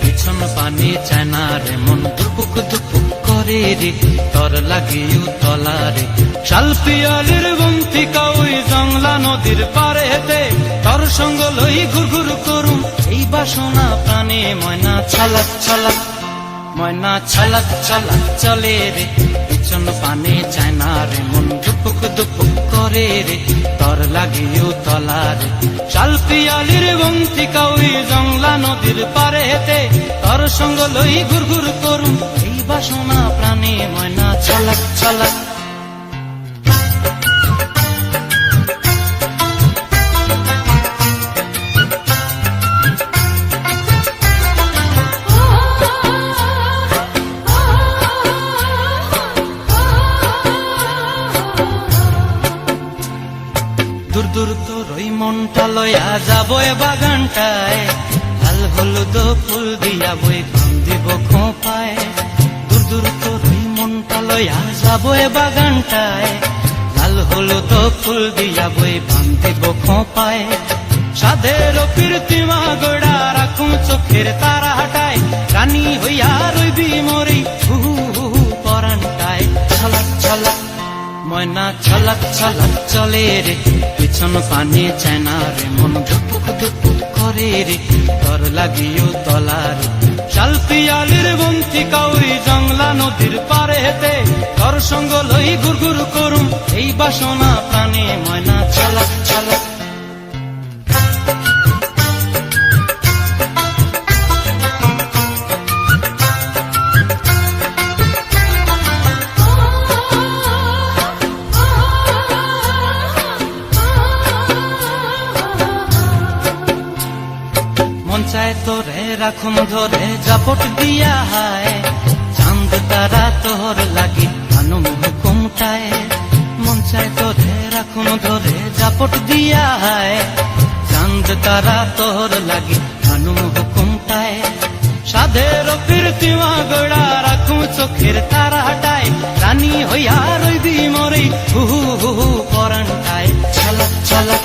পিছন পানি চায় না রে, মন দুপুক দুপুক করে রে, তর লাগিও তলারে শাল পিয়ালির বন্তিকা ওই জংলা নদীর পারে হেতে তর সঙ্গ লই ঘুর ঘুর করুম, এই বাসনা প্রাণে ময়না ছলক ছলক ময়না ছলক ছলক চলে রে, পিছন পানে চায় না রে, মন দুপুক দুপুক করে রে। লাগিও তলার। শাল পিয়ালির বন্তিকা কাউরি জংলা নদীর পারে হেতে তর সঙ্গ লই ঘুর ঘুর করুন। এই বাসনা প্রাণে ময়না ছলক ছলক। দূর দূর তোর ওই মনটা লয়া যাব এ বাগানটায়। লাল হলুদ ফুল দিয়া বই কাম দিব খোপায়। দূর দূর তোর ওই মনটা লয়া যাব এ বাগানটায়। লাল হলুদ ফুল দিয়া বই বাম দিব খোপায়। সাধের কীর্তিমা গোড়া রাখুন চোখের তারা হাটায়। রানী হইয়া রইবি মরি, হু হু হু হু, পরানটায়। ছলক ছলক, ময়না, ছলক ছলক, চলে রে। পিছন পানে চায় না রে মন ধুক ধুক করে রে তর লাগিও তলার। শাল পিয়ালির বন্তি কাউরি জংলা নদীর পারে হেতে তর সঙ্গ লই গুরগুর গুর করুম, এই বাসনা প্রাণে ময়না চালা ছলক চায় তোরে, রাখুন ধরে, জাপট দিয়া হায়। চাঁদ, তারা তোর লাগি আনুম হুকুমটায় মন চায় তোরে, রাখুন ধরে, জাপট দিয়া হায়। চাঁদ, তারা তোর লাগি আনুম হুকুমটায় সাধের কীর্তিমা গোড়া রাখুন চোখের তারা হাটায় রানী হইয়া রইবি মরে, হু হু হু পরানটায়। ছলক ছলক